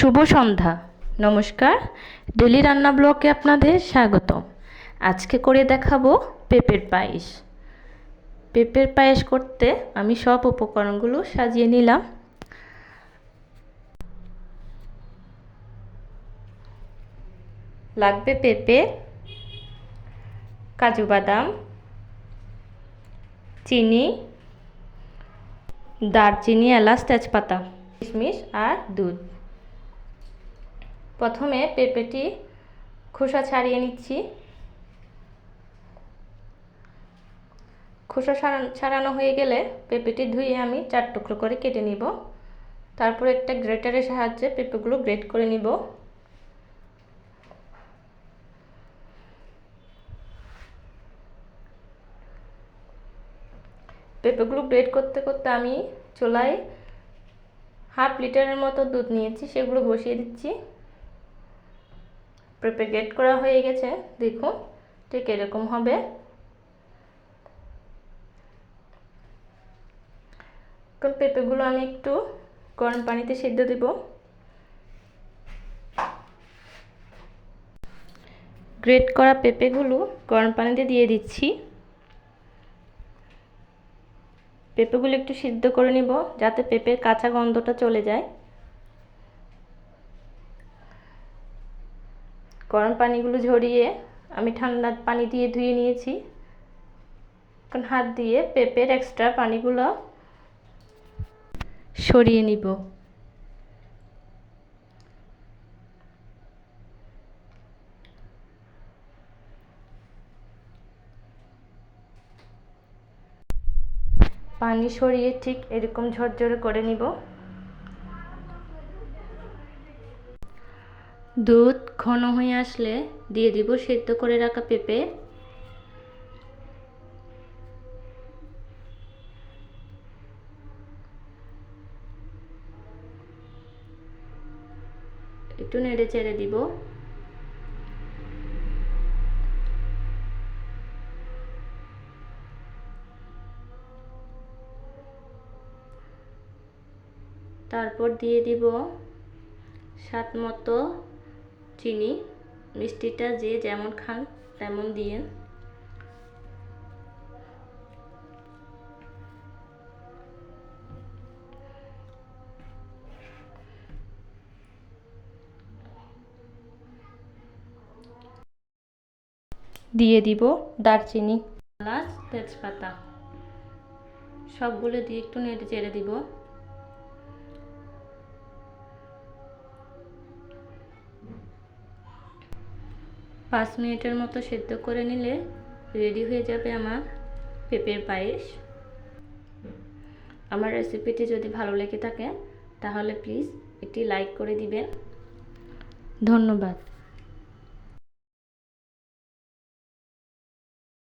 শুভ সন্ধ্যা। নমস্কার, ডেলি রান্না ব্লকে আপনাদের স্বাগত আজকে করে দেখাবো পেঁপের পায়েস। পেঁপের পায়েস করতে আমি সব উপকরণগুলো সাজিয়ে নিলাম। লাগবে পেঁপে, কাজু বাদাম, চিনি, দারচিনি, এলাচ, তেজপাতা, কিশমিশ আর দুধ। প্রথমে পেঁপেটি খোসা ছাড়িয়ে নিচ্ছি। খোসা ছাড়ানো হয়ে গেলে পেঁপেটি ধুয়ে আমি চার টুকরো করে কেটে নিব। তারপর একটা গ্রেটারের সাহায্যে পেঁপেগুলো গ্রেট করে নিব। পেঁপেগুলো গ্রেট করতে করতে আমি চুলায় হাফ লিটারের মতো দুধ নিয়েছি, সেগুলো বসিয়ে দিচ্ছি। পেঁপে গ্রেট করা হয়ে গেছে, দেখুন, ঠিক এরকম হবে। এখন পেঁপেগুলো আমি একটু গরম পানিতে সেদ্ধ দেব। গ্রেট করা পেঁপেগুলো গরম পানিতে দিয়ে দিচ্ছি। পেঁপেগুলো একটু সিদ্ধ করে নিব, যাতে পেঁপের কাঁচা গন্ধটা চলে যায়। গরম পানিগুলো ঝরিয়ে আমি ঠান্ডা পানি দিয়ে ধুয়ে নিয়েছি। এখন হাত দিয়ে পেঁপের এক্সট্রা পানিগুলো সরিয়ে নিব। পানি সরিয়ে ঠিক এরকম ঝরঝরে করে নিব। দুধ ঘন হয়ে আসলে দিয়ে দিব সেদ্ধ করে রাখা পেঁপে। একটু নেড়ে চেড়ে দিব। তারপর দিয়ে দিব স্বাদ মতো চিনি, মিষ্টিটা যে যেমন খান তেমন দিয়ে দিয়ে দিব দারচিনি, এলাচ, তেজপাতা। সবগুলো দিয়ে একটু নেড়ে চেড়ে দিব। পাঁচ মিনিটের মতো সেদ্ধ করে নিলে রেডি হয়ে যাবে আমার পেঁপের পায়েস। আমার রেসিপিটি যদি ভালো লেগে থাকে, তাহলে প্লিজ একটি লাইক করে দিবেন। ধন্যবাদ।